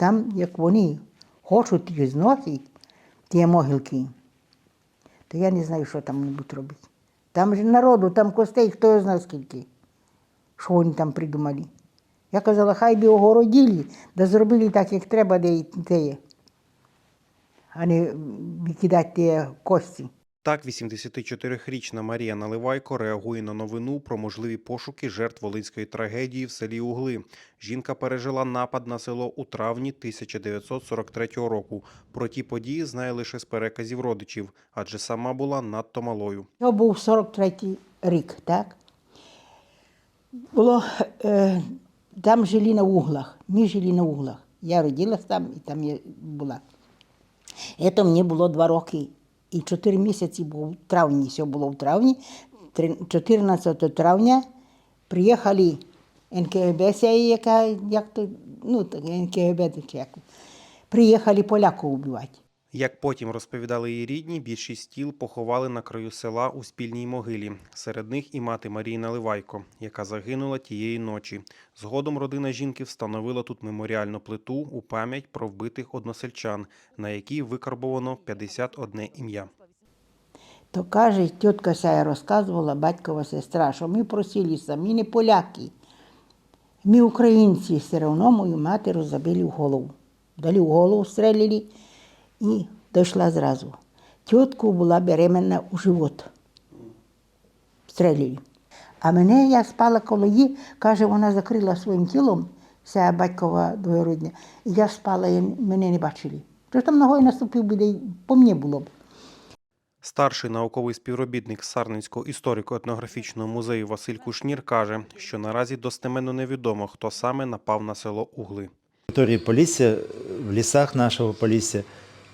там, як вони хочуть їх зносити, ті могилки, то я не знаю, що там будуть робити. Там же народу, там костей, хто знає скільки. Що вони там придумали. Я казала, хай би огородили, да зробили так, як треба, де те є. А не викидати ті кості. Так, 84-річна Марія Наливайко реагує на новину про можливі пошуки жертв волинської трагедії в селі Угли. Жінка пережила напад на село у травні 1943 року. Про ті події знає лише з переказів родичів, адже сама була надто малою. Це був 43-й рік, так? Було, е, там жили на углах, ми жили на углах. Я родилась там і там я була. Це мені було два роки і чотири місяці було в травні, все було в травні. 14 травня приїхали НКГБ, яка, як то, ну, НКГБ. Приїхали поляку вбивати. Як потім розповідали її рідні, більшість тіл поховали на краю села у спільній могилі. Серед них і мати Марії Наливайко, яка загинула тієї ночі. Згодом родина жінки встановила тут меморіальну плиту у пам'ять про вбитих односельчан, на якій викарбовано 51 ім'я. То каже, тітка Сая розказувала, батькова сестра, що ми просилися, ми не поляки. Ми українці, все одно мою матір забили в голову. Дали в голову, стрелили і дійшла зразу. Тітку була беременна у живот. Стрелили. А мене я спала коло її, каже, вона закрила своїм тілом, ця батькова двоюрідня, і я спала, і мене не бачили. Тож там ногою наступив би, по мені було б. Старший науковий співробітник Сарненського історико-етнографічного музею Василь Кушнір каже, що наразі достеменно невідомо, хто саме напав на село Угли. На території Полісся, в лісах нашого Полісся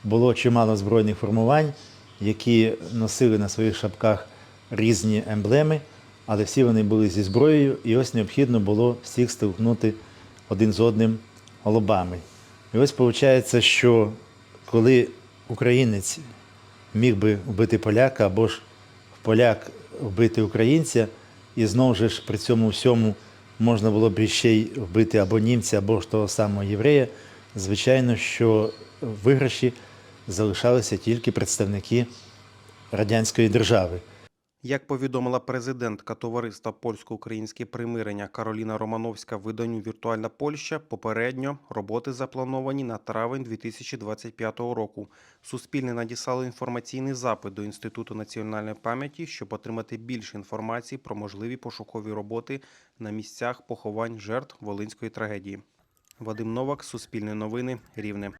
було чимало збройних формувань, які носили на своїх шапках різні емблеми, але всі вони були зі зброєю, і ось необхідно було всіх столкнути один з одним лобами. І ось виходить, що коли українець міг би вбити поляка або ж поляк вбити українця, і знову ж при цьому всьому можна було б ще й вбити або німця, або ж того самого єврея, звичайно, що виграші залишалися тільки представники радянської держави. Як повідомила президентка товариства Польсько-Українське примирення Кароліна Романовська виданню Віртуальна Польща, попередньо роботи заплановані на травень 2025 року. Суспільне надіслало інформаційний запит до Інституту національної пам'яті, щоб отримати більше інформації про можливі пошукові роботи на місцях поховань жертв Волинської трагедії. Вадим Новак, Суспільне новини, Рівне.